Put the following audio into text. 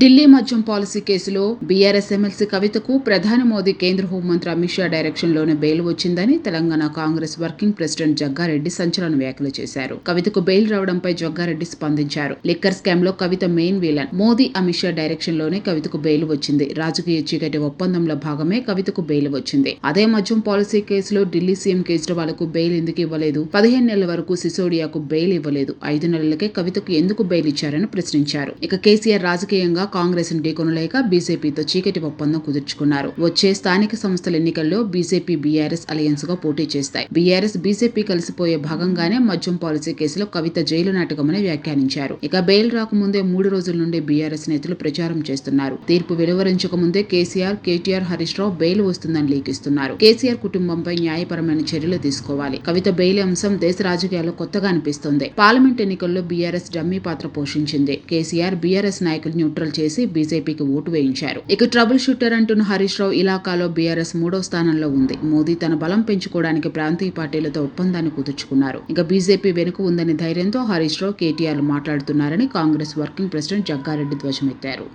ఢిల్లీ మద్యం పాలసీ కేసులో BRS MLC కవితకు ప్రధాని మోదీ కేంద్ర హోంమంత్రి అమిత్ షా డైరెక్షన్లోనే బెయిల్ వచ్చిందని తెలంగాణ కాంగ్రెస్ వర్కింగ్ ప్రెసిడెంట్ జగ్గారెడ్డి సంచలన వ్యాఖ్యలు చేశారు. కవితకు బెయిల్ రావడంపై జగ్గారెడ్డి స్పందించారు. లిక్కర్ స్కామ్లో కవిత మెయిన్ విలన్. మోదీ అమిత్ షా డైరెక్షన్లోనే కవితకు బెయిల్ వచ్చింది. రాజకీయ చీకటి ఒప్పందంలో భాగమే కవితకు బెయిల్ వచ్చింది. అదే మద్యం పాలసీ కేసులో ఢిల్లీ సీఎం కేజ్రీవాల్కు బెయిల్ ఎందుకు ఇవ్వలేదు? పదిహేను నెలల వరకు సిసోడియాకు బెయిల్ ఇవ్వలేదు. ఐదు నెలలకే కవితకు ఎందుకు బెయిల్ ఇచ్చారని ప్రశ్నించారు. ఇక కేసీఆర్ రాజకీయంగా కాంగ్రెస్ ఢీకొనలేక బీజేపీతో చీకటి ఒప్పందం కుదుర్చుకున్నారు. వచ్చే స్థానిక సంస్థల ఎన్నికల్లో బీజేపీ బీఆర్ఎస్ అలయన్స్గా పోటీ చేస్తాయి. బీఆర్ఎస్ బీజేపీ కలిసిపోయే భాగంగానే మద్యం పాలసీ కేసులో కవిత జైలు నాటకమని వ్యాఖ్యానించారు. ఇక బెయిల్ రాకముందే మూడు రోజుల నుండి బీఆర్ఎస్ నేతలు ప్రచారం చేస్తున్నారు. తీర్పు వెలువరించక ముందే కేసీఆర్ కేటీఆర్ హరీష్ రావు బెయిల్ వస్తుందని లీకిస్తున్నారు. కేసీఆర్ కుటుంబంపై న్యాయపరమైన చర్యలు తీసుకోవాలి. కవిత బెయిల్ అంశం దేశ రాజకీయాల్లో కొత్తగా అనిపిస్తోంది. పార్లమెంట్ ఎన్నికల్లో బీఆర్ఎస్ డమ్మీ పాత్ర పోషించింది. కేసీఆర్ బీఆర్ఎస్ నాయకులు న్యూట్రల్ చేసి బీజేపీకి ఓటు వేయించారు. ఇక ట్రబుల్ షూటర్ అంటున్న హరీష్ రావు ఇలాకాలో బీఆర్ఎస్ మూడో స్థానంలో ఉంది. మోదీ తన బలం పెంచుకోవడానికి ప్రాంతీయ పార్టీలతో ఒప్పందాన్ని కుదుర్చుకున్నారు. ఇక బీజేపీ వెనుక ఉందనే ధైర్యంతో హరీష్ రావు కేటీఆర్ మాట్లాడుతున్నారని కాంగ్రెస్ వర్కింగ్ ప్రెసిడెంట్ జగ్గారెడ్డి ధ్వజమెత్తారు.